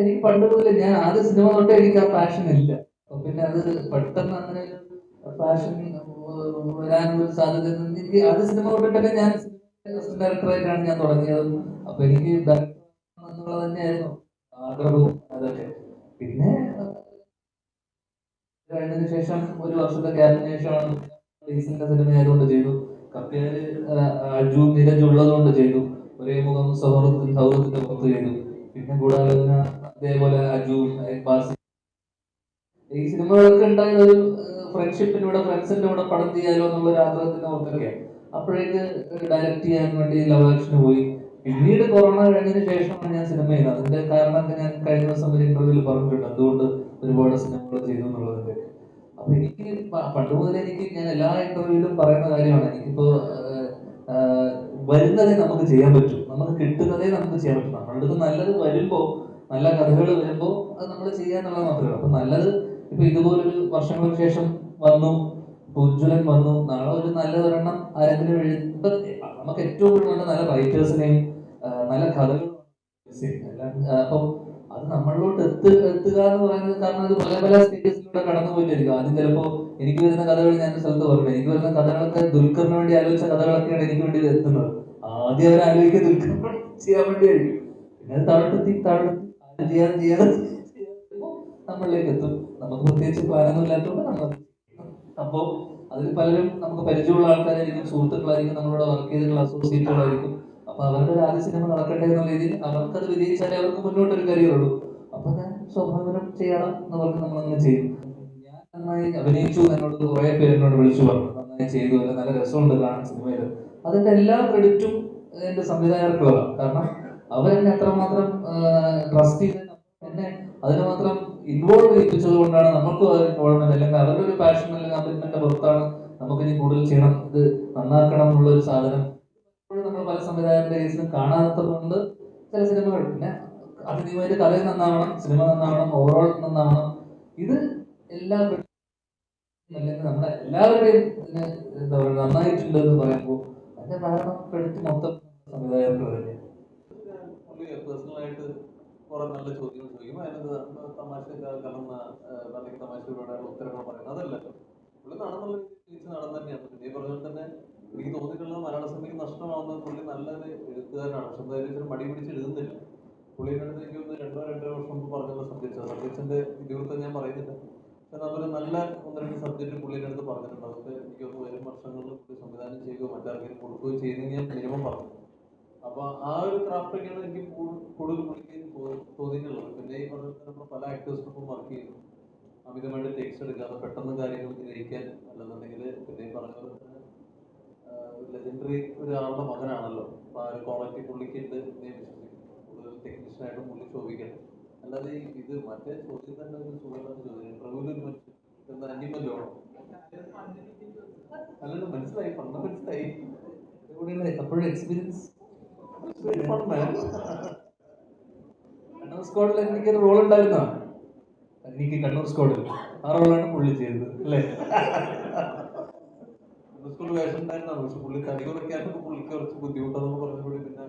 എനിക്ക് പണ്ട് മുതലേ ഞാൻ ആദ്യ സിനിമ തൊട്ടേ എനിക്ക് ആ പാഷൻ ഇല്ല. അപ്പൊ പിന്നെ അത് പെട്ടെന്ന് അങ്ങനെ പാഷൻ വരാനുള്ള സാധ്യത എനിക്ക് ആദ്യ സിനിമ തൊട്ടിട്ടൊക്കെ ഞാൻ ഡയറക്ടറായിട്ടാണ് ഞാൻ തുടങ്ങിയത്. അപ്പൊ എനിക്ക് എന്നുള്ളത് തന്നെയായിരുന്നു ആഗ്രഹവും അതൊക്കെ. പിന്നെ കഴിഞ്ഞതിന് ശേഷം ഒരു വർഷത്തെ ഗ്യാപ്പിന് ശേഷമാണ് റീസെന്റ് സിനിമ ആയതുകൊണ്ട് ചെയ്തു കപ്പിയാൽ അജു നീരജ് ഉള്ളതുകൊണ്ട് ചെയ്തു. ഒരേ മുഖം സൗഹൃദത്തിൽ സൗഹൃദത്തിന്റെ പുറത്ത് ചെയ്തു. പിന്നെ ഗൂഢാലോചന അതേപോലെ അജു ബാസി ഈ സിനിമകളൊക്കെ ഉണ്ടായിരുന്ന ഒരു ഫ്രണ്ട്ഷിപ്പിലൂടെ ഫ്രണ്ട്സിന്റെ കൂടെ പടം ചെയ്യാലോ എന്നുള്ള ഒരു ആഗ്രഹത്തിന് പുറത്തൊക്കെയാണ് അപ്പോഴേക്ക് ഡയറക്റ്റ് ചെയ്യാൻ വേണ്ടി ലവ് ആക്ഷന് പോയി. പിന്നീട് കൊറോണ കഴിഞ്ഞതിന് ശേഷമാണ് ഞാൻ സിനിമ ചെയ്യുന്നത് അതിന്റെ കാരണമൊക്കെ ഞാൻ കഴിഞ്ഞ ദിവസം ഒരു ഇന്റർവ്യൂവിൽ പറഞ്ഞിട്ടുണ്ട്. അതുകൊണ്ട് ഒരുപാട് സിനിമകൾ ചെയ്തു എന്നുള്ളതൊക്കെ. അപ്പൊ എനിക്ക് പണ്ട് മുതൽ എനിക്ക് ഞാൻ എല്ലാ ഇന്റർവ്യൂവിലും പറയുന്ന കാര്യമാണ്. എനിക്കിപ്പോ വരുന്നതേ നമുക്ക് ചെയ്യാൻ പറ്റും. നമുക്ക് കിട്ടുന്നതേ നമുക്ക് ചെയ്യാൻ പറ്റും. നമ്മളുടെ നല്ലത് വരുമ്പോ നല്ല കഥകൾ വരുമ്പോ അത് നമ്മൾ ചെയ്യാന്നുള്ളത് മാത്രമേ അപ്പൊ നല്ലത് ഇപ്പൊ ഇതുപോലൊരു വർഷങ്ങൾക്ക് ശേഷം വന്നു ഉജ്ജ്വലൻ വന്നു നാളെ ഒരു നല്ല ഒരെണ്ണം ആരെങ്കിലും എഴുതി നമുക്ക് ഏറ്റവും കൂടുതൽ വേണ്ട നല്ല റൈറ്റേഴ്സിനെയും നല്ല കഥകൾ അപ്പം അത് നമ്മളിലോട്ട് എത്തു എത്തുക എന്ന് പറയുന്നത് കാരണം അത് പല പല സ്റ്റേജസിലൂടെ കടന്നു പോയിട്ടായിരിക്കും. ആദ്യം ചിലപ്പോ എനിക്ക് വരുന്ന കഥകൾ ഞാൻ സ്ഥലത്ത് പറഞ്ഞു എനിക്ക് വരുന്ന കഥകളൊക്കെ ദുൽഖറിന് വേണ്ടി ആലോചിച്ച കഥകളൊക്കെയാണ് എനിക്ക് വേണ്ടി എത്തുന്നത് ആദ്യം അവർ ആലോചിക്കുക ദുൽഖറിന് ചെയ്യാൻ വേണ്ടിയായിരിക്കും. പിന്നെ തളർത്തി താഴത്തെത്തി ചെയ്യാൻ ചെയ്യുമ്പോ നമ്മളിലേക്ക് എത്തും. നമുക്ക് പ്രത്യേകിച്ച് പ്ലാനൊന്നും നമ്മൾ അപ്പോൾ അതിൽ പലരും നമുക്ക് പരിചയമുള്ള ആൾക്കാരായിരിക്കും സുഹൃത്തുക്കളായിരിക്കും നമ്മളോട് വർക്ക് ചെയ്തിട്ടുള്ള അസോസിയേറ്റുകളായിരിക്കും അപ്പൊ അവരുടെ ഒരു ആദ്യ സിനിമ നടക്കട്ടെ എന്നുള്ള രീതിയിൽ അവർക്കത് വിജയിച്ചാലേ അവർക്ക് മുന്നോട്ട് ഒരു കരിയർ ഉള്ളൂ. അപ്പൊ ഞാൻ സ്വാഭാവികം ചെയ്യണം എന്ന് പറഞ്ഞ് നമ്മൾ അങ്ങനെ ചെയ്യും ഞാൻ നന്നായി അഭിനയിച്ചു എന്നോട് കുറെ പേര് എന്നോട് വിളിച്ചു പറഞ്ഞു. നന്നായി ചെയ്തു അല്ല നല്ല രസമുണ്ട് കാണാൻ സിനിമയിൽ. അതിന്റെ എല്ലാ ക്രെഡിറ്റും എന്റെ സംവിധായകർക്കുള്ളതാണ് കാരണം അവരെന്നെ അത്രമാത്രം ചെയ്ത് എന്നെ അതിന് മാത്രം ഇൻവോൾവ് ചെയ്യിപ്പിച്ചത് കൊണ്ടാണ് നമുക്ക് ഇൻവോൾവ്മെന്റ് അല്ലെങ്കിൽ അവരുടെ ഒരു പാഷൻ അല്ലെങ്കിൽ കമ്മിറ്റ്മെന്റ് പുറത്താണ് നമുക്ക് ഇനി കൂടുതൽ ചെയ്യണം ഇത് നന്നാക്കണം എന്നുള്ള ഒരു സാധനം നമ്മൾ പല സംവിധായകരുടെ കേസിലും കാണാത്തത് കൊണ്ട് ചില സിനിമകൾ പിന്നെ അതിനുവേണ്ടി കഥ നന്നാവണം സിനിമ നന്നാവണം ഓവറോൾ നന്നാവണം. ഇത് എല്ലാ അല്ലെങ്കിൽ നമ്മുടെ എല്ലാവരുടെയും എന്താ പറയുക നന്നായിട്ടുണ്ട് എന്ന് പറയുമ്പോൾ അതിന്റെ കാരണം ക്രെഡിറ്റ് മൊത്തം സംവിധായകർക്ക് വരെ പേഴ്സണലായിട്ട് കുറെ നല്ല ചോദ്യങ്ങൾ ചോദിക്കും. അതിനകത്ത് തമാശ കലർന്ന അല്ലെങ്കിൽ തമാശയോടെയുള്ള ഉത്തരങ്ങൾ പറയുന്നത് അതല്ലല്ലോ പുള്ളി നടന്നുള്ള ജീവിച്ച് നടൻ തന്നെയാണ്. പിന്നെ ഈ പറഞ്ഞ പോലെ തന്നെ എനിക്ക് തോന്നിയിട്ടുള്ളത് മലയാള സിനിമയ്ക്ക് നഷ്ടമാവുന്നത് പുള്ളി നല്ലൊരു എഴുത്തുകാരനാണ്. പക്ഷെ എന്തായാലും മടി പിടിച്ച് എഴുതുന്നില്ല. പുള്ളിയുടെ അടുത്ത് എനിക്ക് ഒന്ന് രണ്ടോ രണ്ടര വർഷം മുമ്പ് പറഞ്ഞുള്ള സബ്ജക്റ്റ്. സബ്ജക്റ്റിന്റെ ഇതിവൃത്തം ഞാൻ പറയുന്നില്ല. പക്ഷെ നമ്മൾ നല്ല ഒന്ന് രണ്ട് സബ്ജക്റ്റ് പുള്ളിയുടെ അടുത്ത് പറഞ്ഞിട്ടുണ്ട്. അതൊക്കെ എനിക്ക് തോന്നുന്നു വരും വർഷങ്ങളിൽ സംവിധാനം ചെയ്യുകയോ മറ്റാർക്കെങ്കിലും കൊടുക്കുകയോ ചെയ്യുന്നെങ്കിൽ ഞാൻ മിനിമം പറഞ്ഞു. അപ്പൊ ആ ഒരു ക്രാഫ്റ്റ് ഒക്കെയാണ് എനിക്ക് കൂടുതൽ പുള്ളിക്ക് തോന്നിയിട്ടുള്ളത്. പിന്നെ ഈ പറഞ്ഞ നമ്മൾ പല ആക്ടേഴ്സിനൊപ്പം വർക്ക് ചെയ്യുന്നു. അമിതമായിട്ട് ടേക്സ് എടുക്കാതെ പെട്ടെന്ന് കാര്യങ്ങൾ ഗ്രഹിക്കാൻ അല്ലെന്നുണ്ടെങ്കിൽ പിന്നെ ഈ പറഞ്ഞ ലെജൻഡറി ഒരാളുടെ മകനാണല്ലോ. അപ്പൊ ആ ഒരു ക്വാളിറ്റി പുള്ളിക്ക് ഉണ്ട് ഞാൻ വിശ്വസിക്കുന്നു. കൂടുതൽ ടെക്നീഷ്യനായിട്ട് പുള്ളി ശോഭിക്കണം അല്ലാതെ ഇത് മറ്റേ ചോദ്യം തന്നെ ഒരു സുഖമില്ലാത്ത ചോദ്യം അന്യമല്ലോ അല്ലല്ലോ മനസ്സിലായി. പണ്ട് മനസ്സിലായി എപ്പോഴും എക്സ്പീരിയൻസ്. കണ്ണൂർ സ്ക്വാഡിൽ എനിക്കൊരു റോൾ ഉണ്ടായിരുന്നോ? എനിക്ക് കണ്ണൂർ സ്ക്വാഡിൽ ആ റോളാണ് പുള്ളി ചെയ്തത് അല്ലേ? സ്കൂൾ വേഷം ഉണ്ടായിരുന്നതാണ് പക്ഷെ പുള്ളി തടി കുറയ്ക്കാനൊക്കെ പുള്ളിക്ക് കുറച്ച് ബുദ്ധിമുട്ടാണെന്ന് പറഞ്ഞുകൂടി പിന്നെ